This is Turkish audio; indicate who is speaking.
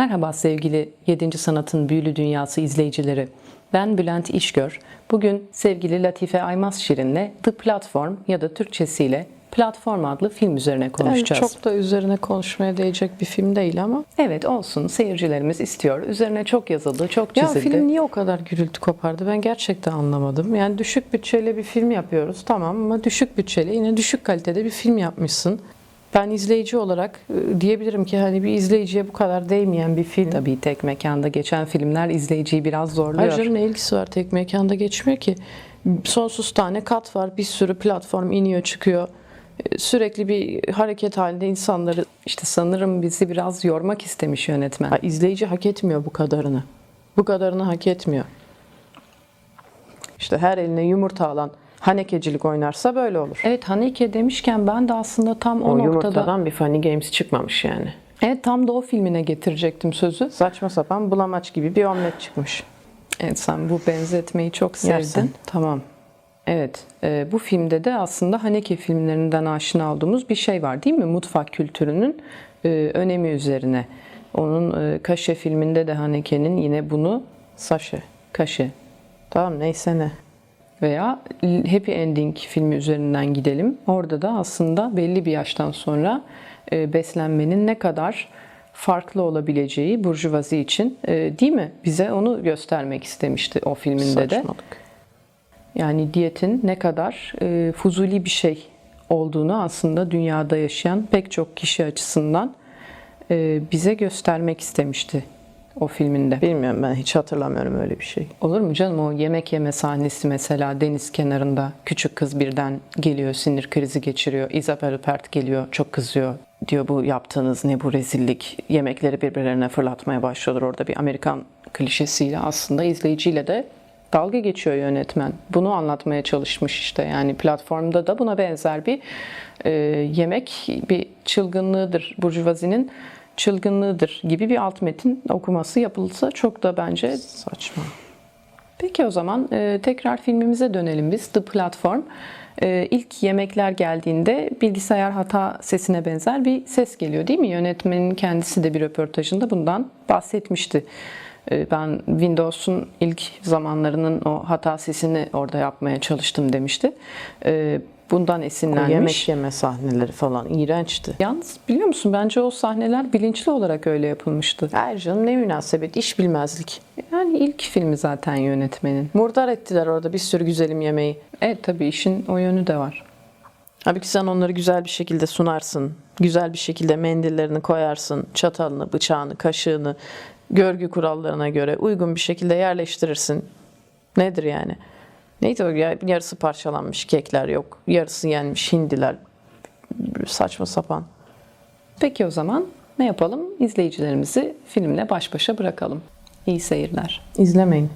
Speaker 1: Merhaba sevgili 7. Sanatın Büyülü Dünyası izleyicileri. Ben Bülent İşgör. Bugün sevgili Latife Aymaz Şirin'le The Platform ya da Türkçesiyle Platform adlı film üzerine
Speaker 2: Yani
Speaker 1: konuşacağız.
Speaker 2: çok da üzerine konuşmaya değecek bir film değil ama.
Speaker 1: Evet olsun seyircilerimiz istiyor. Üzerine çok yazıldı, çok
Speaker 2: Ya
Speaker 1: çizildi.
Speaker 2: film niye o kadar gürültü kopardı ben gerçekten anlamadım. Yani düşük bütçeyle bir film yapıyoruz tamam ama düşük bütçeli yine düşük kalitede bir film yapmışsın. Ben izleyici olarak e, diyebilirim ki hani bir izleyiciye bu kadar değmeyen bir film.
Speaker 1: Tabii tek mekanda geçen filmler izleyiciyi biraz zorluyor.
Speaker 2: Ayrıca ne ilgisi var tek mekanda geçmiyor ki. Sonsuz tane kat var bir sürü platform iniyor çıkıyor. E, Sürekli bir hareket halinde insanları
Speaker 1: İşte sanırım bizi biraz yormak istemiş yönetmen.
Speaker 2: İzleyici hak etmiyor bu kadarını. Bu kadarını hak etmiyor. İşte her eline yumurta alan hanekecilik oynarsa böyle olur.
Speaker 1: Evet Haneke demişken ben de aslında tam o,
Speaker 2: O,
Speaker 1: noktada
Speaker 2: yumurtadan bir Funny Games çıkmamış yani.
Speaker 1: evet tam da o filmine getirecektim sözü.
Speaker 2: Saçma sapan bulamaç gibi bir omlet çıkmış.
Speaker 1: Evet sen bu benzetmeyi çok sevdin.
Speaker 2: Yersin.
Speaker 1: Tamam. Evet, e, bu filmde de aslında Haneke filmlerinden aşina olduğumuz bir şey var değil mi? Mutfak kültürünün e, önemi üzerine. Onun e, Kaşe filminde de Haneke'nin yine bunu
Speaker 2: Saşe.
Speaker 1: Kaşe
Speaker 2: Tamam neyse ne.
Speaker 1: Veya Happy Ending filmi üzerinden gidelim. Orada da aslında belli bir yaştan sonra e, beslenmenin ne kadar farklı olabileceği burjuvazi için e, değil mi? Bize onu göstermek istemişti o filminde de.
Speaker 2: Saçmalık.
Speaker 1: Yani diyetin ne kadar e, fuzuli bir şey olduğunu aslında dünyada yaşayan pek çok kişi açısından bize göstermek istemişti o filminde.
Speaker 2: Bilmiyorum ben hiç hatırlamıyorum öyle bir şey.
Speaker 1: Olur mu canım o yemek yeme sahnesi mesela deniz kenarında küçük kız birden geliyor sinir krizi geçiriyor. Isabel Huppert geliyor çok kızıyor. Diyor bu yaptığınız ne bu rezillik. Yemekleri birbirlerine fırlatmaya başlıyorlar orada bir Amerikan klişesiyle aslında izleyiciyle de dalga geçiyor yönetmen. Bunu anlatmaya çalışmış işte yani platformda da buna benzer bir e, yemek bir çılgınlığıdır. Burjuvazinin çılgınlığıdır gibi bir alt metin okuması yapılsa çok da bence
Speaker 2: Saçma.
Speaker 1: Peki o zaman e, tekrar filmimize dönelim biz. The Platform. E, ilk yemekler geldiğinde bilgisayar hata sesine benzer bir ses geliyor değil mi? Yönetmenin kendisi de bir röportajında bundan bahsetmişti. E, ben Windows'un ilk zamanlarının o hata sesini orada yapmaya çalıştım demişti. E, bundan
Speaker 2: O
Speaker 1: esinlenmiş.
Speaker 2: yemek yeme sahneleri falan iğrençti.
Speaker 1: Yalnız biliyor musun bence o sahneler bilinçli olarak öyle yapılmıştı.
Speaker 2: Hayır canım ne münasebet iş bilmezlik.
Speaker 1: Yani ilk filmi zaten yönetmenin.
Speaker 2: Murdar ettiler orada bir sürü güzelim yemeği.
Speaker 1: Evet tabii işin o yönü de var.
Speaker 2: Halbuki sen onları güzel bir şekilde sunarsın. Güzel bir şekilde mendillerini koyarsın. Çatalını, bıçağını, kaşığını görgü kurallarına göre uygun bir şekilde yerleştirirsin. Nedir yani? Neydi o ya? Yarısı parçalanmış kekler yok. Yarısı yenmiş hindiler. Saçma sapan.
Speaker 1: Peki o zaman ne yapalım? İzleyicilerimizi filmle baş başa bırakalım. İyi seyirler.
Speaker 2: İzlemeyin.